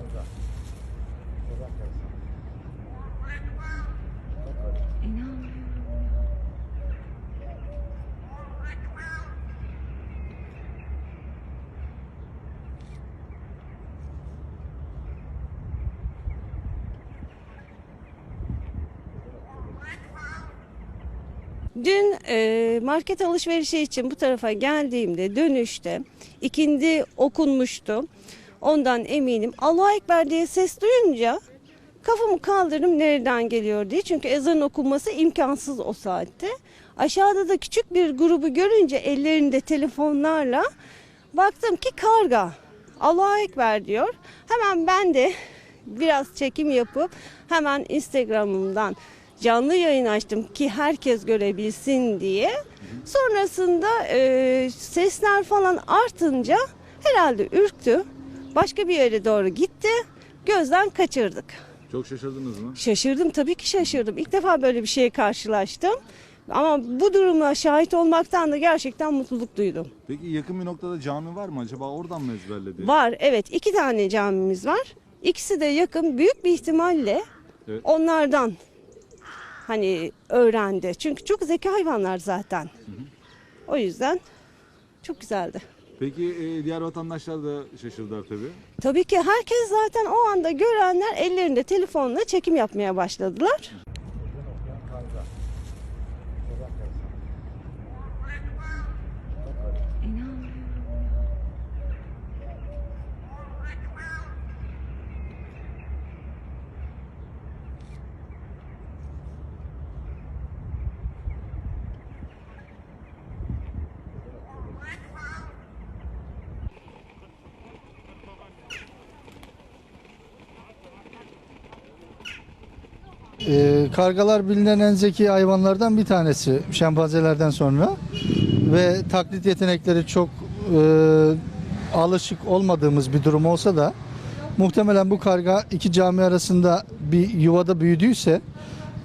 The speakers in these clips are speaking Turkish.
Karga. Odak karısı. Dün e, market alışverişi için bu tarafa geldiğimde dönüşte ikindi okunmuştu. Ondan eminim. Allahu Ekber diye ses duyunca kafamı kaldırdım nereden geliyor diye. Çünkü ezan okunması imkansız o saatte. Aşağıda da küçük bir grubu görünce ellerinde telefonlarla baktım ki karga. Allahu Ekber diyor. Hemen ben de biraz çekim yapıp hemen Instagram'ımdan canlı yayın açtım ki herkes görebilsin diye. Sonrasında e, sesler falan artınca herhalde ürktü. Başka bir yere doğru gitti. Gözden kaçırdık. Çok şaşırdınız mı? Şaşırdım tabii ki şaşırdım. İlk defa böyle bir şeye karşılaştım. Ama bu duruma şahit olmaktan da gerçekten mutluluk duydum. Peki yakın bir noktada cami var mı acaba? Oradan mı ezberledi? Var evet iki tane camimiz var. İkisi de yakın büyük bir ihtimalle Evet. onlardan hani öğrendi. Çünkü çok zeki hayvanlar zaten. O yüzden çok güzeldi. Peki e, diğer vatandaşlar da şaşırdılar tabii. Tabii ki herkes zaten o anda görenler ellerinde telefonla çekim yapmaya başladılar. Karga. Ee, kargalar bilinen en zeki hayvanlardan bir tanesi şempanzelerden sonra. Ve taklit yetenekleri çok e, alışık olmadığımız bir durum olsa da muhtemelen bu karga iki cami arasında bir yuvada büyüdüyse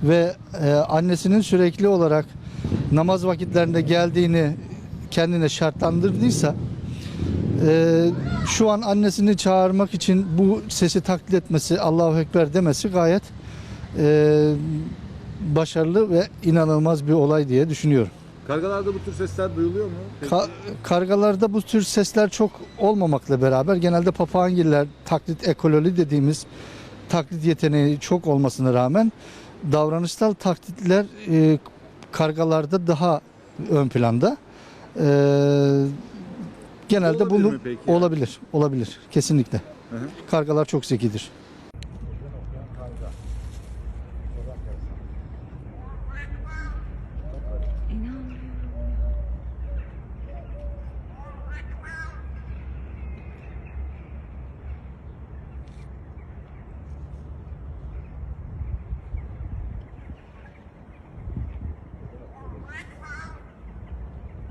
ve e, annesinin sürekli olarak namaz vakitlerinde geldiğini kendine şartlandırdıysa e, şu an annesini çağırmak için bu sesi taklit etmesi, Allahu Ekber demesi gayet e, başarılı ve inanılmaz bir olay diye düşünüyorum. Kargalarda bu tür sesler duyuluyor mu? Peki, Ka- kargalarda bu tür sesler çok olmamakla beraber genelde papağangiller taklit ekololi dediğimiz taklit yeteneği çok olmasına rağmen davranışsal taklitler e, kargalarda daha ön planda. E, genelde Olabilir bunu mi peki ya? olabilir, olabilir kesinlikle. Hı hı. Kargalar çok zekidir.